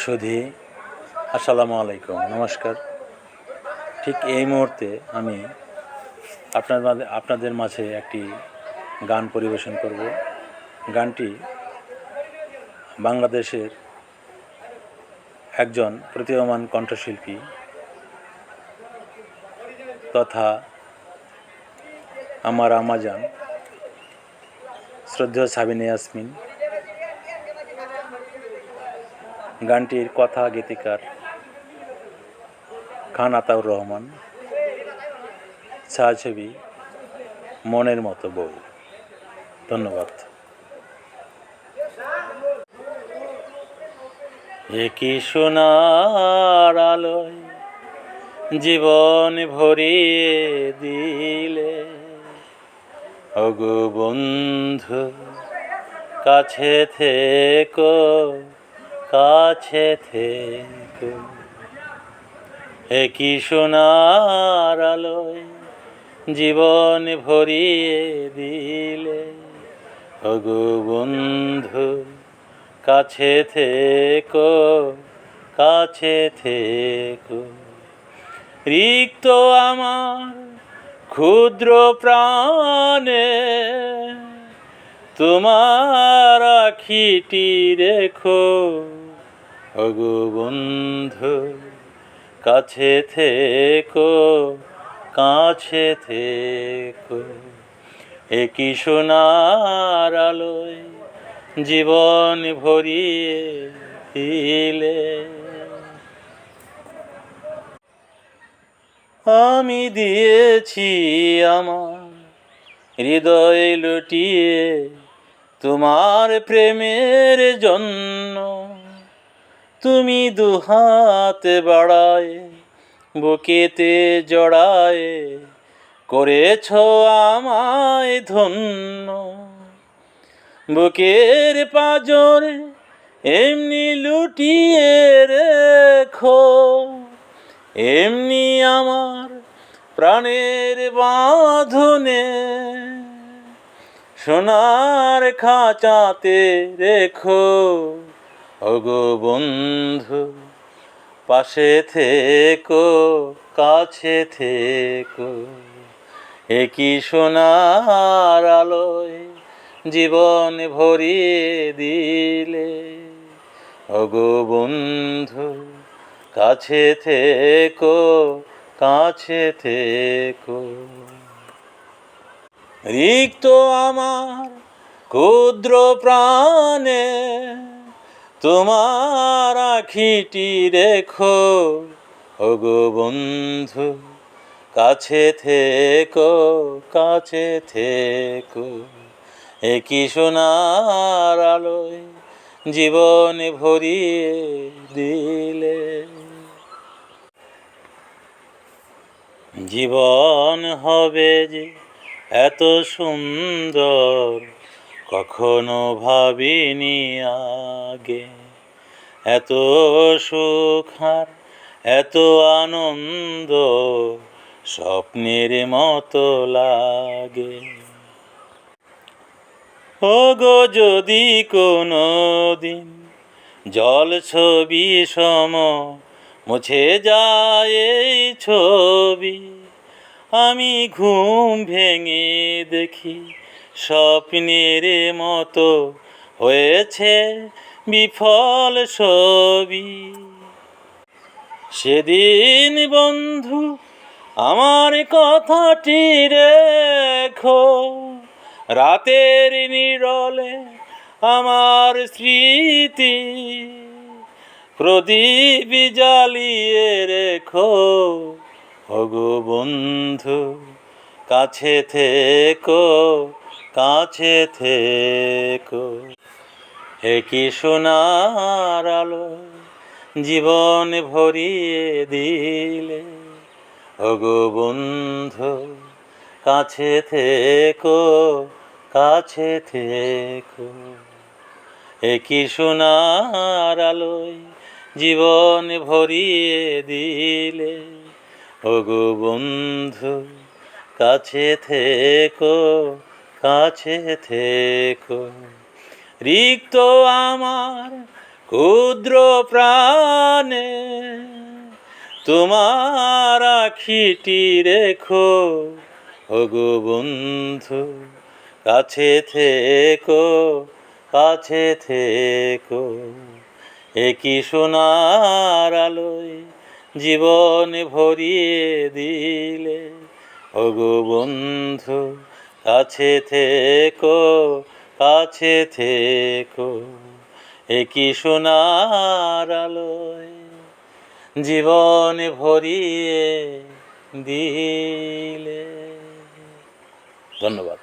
সুধি, আসসালামু আলাইকুম, নমস্কার। ঠিক এই মুহূর্তে আমি আপনার মাঝে আপনাদের মাঝে একটি গান পরিবেশন করব। গানটি বাংলাদেশের একজন প্রতীয়মান কণ্ঠশিল্পী তথা আমার আমাজান শ্রদ্ধেয় সাবিনে ইয়াসমিন গানটির কথা গীতিকার খান আতাউর রহমান, ছায়াছবি মনের মতো বউ ধন্যবাদ। একই সোনার আলোয় জীবন ভরিয়ে দিলে অগো বন্ধু, কাছে থেকো। কাছে থেকো। একই সোনার আলোয় জীবন ভরিয়ে দিলে? অগো বন্ধু, কাছে থেকো কাছে থেকো। রিক্ত আমার ক্ষুদ্র প্রাণে তোমার আখিটি রেখো অগো বন্ধু, কাছে থেকো কাছে থেকো। একই সোনার আলোয় জীবন ভরিয়ে দিলে। আমি দিয়েছি আমার হৃদয় লুটিয়ে তোমার প্রেমের জন্য। তুমি দুহাত বাড়ায়, বুকেতে জড়ায়, করেছ আমায় ধন্য। বুকের পাজরে এমনি লুটিয়ে রেখো, এমনি আমার প্রাণের বাঁধনে সোনার খাঁচাতে রেখো। ওগো বন্ধু, পাশে থেকো, কাছে থেকো। একই সোনার আলোয় জীবন ভরিয়ে দিলে। ওগো বন্ধু, কাছে থেকো কাছে থেকো। রিক্ত আমার ক্ষুদ্র প্রাণে তোমার আখিটি রেখো ওগো বন্ধু, কাছে থেকো কাছে থেকো। একই সোনার আলোয় জীবন ভরিয়ে দিলে। জীবন হবে যে এত সুন্দর কখনো ভাবিনি আগে। এত সুখ আর এত আনন্দ স্বপ্নের মতো লাগে। ওগো, যদি কোনো দিন জল ছবি সম মুছে যায় ছবি, আমি ঘুম ভেঙে দেখি স্বপ্নের মতো হয়েছে বিফল ছবি। সেদিন বন্ধু, আমার কথাটি রেখো। রাতের নিরলে আমার স্মৃতি প্রদীপ জ্বালিয়ে রেখো। ওগো বন্ধু, কাছে থেকো। কাছে থেকো। হে কি সোনার আলো জীবন ভরিয়ে দিলে? ওগো বন্ধু, কাছে থেকো কাছে থেকো। একই সোনার আলোয় জীবন ভরিয়ে দিলে? ওগো বন্ধু, কাছে থেকো কাছে থেকো। রিক্ত আমার ক্ষুদ্র প্রাণে তোমার আখিটি রেখো। ওগো বন্ধু, কাছে থেকো কাছে থেকো। একই সোনার আলোয় জীবন ভরিয়ে দিলে? ওগো বন্ধু কাছে থেকো কাছে থেকো একই সোনার আলোয় জীবন ভরিয়ে দিলে। ধন্যবাদ।